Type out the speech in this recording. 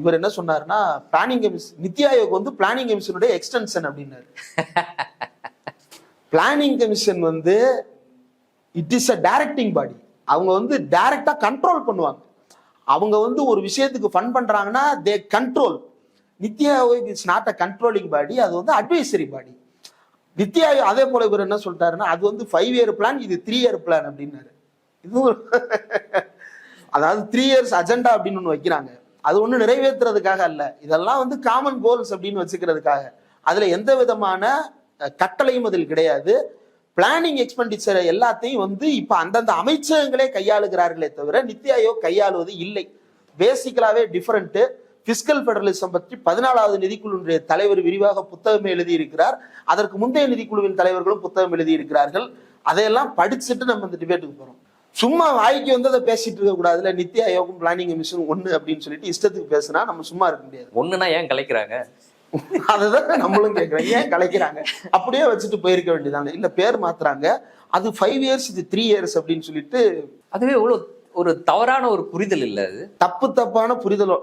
இவர் என்ன சொன்னாருன்னா பிளானிங் கமிஷன் நித்தி ஆயோக் வந்து பிளானிங் கமிஷனுடைய எக்ஸ்டென்ஷன் அப்படின்னாரு. பிளானிங் கமிஷன் வந்து it is a directing body அவங்க வந்து டைரக்டா கண்ட்ரோல் பண்ணுவாங்க. அவங்க வந்து ஒரு விஷயத்துக்கு ஃபன் பண்றாங்கன்னா they control Niti Aayog is not a controlling body அது வந்து அட்வைசரி பாடி நித்தி ஆயோக் அதே போல இவர் என்ன சொல்லிட்டாருன்னா அது வந்து ஃபைவ் இயர் பிளான் இது த்ரீ இயர் பிளான் அப்படின்னாரு. இது ஒரு- அதாவது த்ரீ இயர்ஸ் அஜெண்டா அப்படின்னு ஒன்று வைக்கிறாங்க. அது ஒன்றும் நிறைவேற்றுறதுக்காக அல்ல. இதெல்லாம் வந்து காமன் கோல்ஸ் அப்படின்னு வச்சுக்கிறதுக்காக. அதில் எந்த விதமான கட்டளையும் அதில் கிடையாது. பிளானிங் எக்ஸ்பெண்டிச்சர் எல்லாத்தையும் வந்து இப்போ அந்தந்த அமைச்சகங்களே கையாளுகிறார்களே தவிர நித்தி ஆயோக் கையாளுவது இல்லை. பேசிக்கலாவே டிஃப்ரெண்ட்டு பிஸ்கல் ஃபெடரலிசம் பற்றி பதினாலாவது நிதிக்குழுவினுடைய தலைவர் விரிவாக புத்தகமே எழுதியிருக்கிறார். அதற்கு முந்தைய நிதிக்குழுவின் தலைவர்களும் புத்தகம் எழுதியிருக்கிறார்கள். அதையெல்லாம் படிச்சுட்டு நம்ம இந்த டிபேட்டுக்கு போகிறோம் சும்மா வாய்க்கு வந்து அதை பேசிட்டு இருக்க கூடாதுல. நித்தி ஆயோகம் பிளானிங் கமிஷன் ஒண்ணு அப்படின்னு சொல்லிட்டு இஷ்டத்துக்கு பேசினா நம்ம சும்மா இருக்க முடியாது. ஒண்ணுனா ஏன் கலைக்கிறாங்க? அதுதான் நம்மளும் கேட்கிறோம் ஏன் கலைக்கிறாங்க? அப்படியே வச்சுட்டு போயிருக்க வேண்டியதானே. இல்ல பேர் மாத்துறாங்க. அது ஃபைவ் இயர்ஸ் இது த்ரீ இயர்ஸ் அப்படின்னு சொல்லிட்டு அதுவே எவ்வளவு ஒரு தவறான ஒரு புரிதல் இல்ல அது. தப்பு தப்பான புரிதல்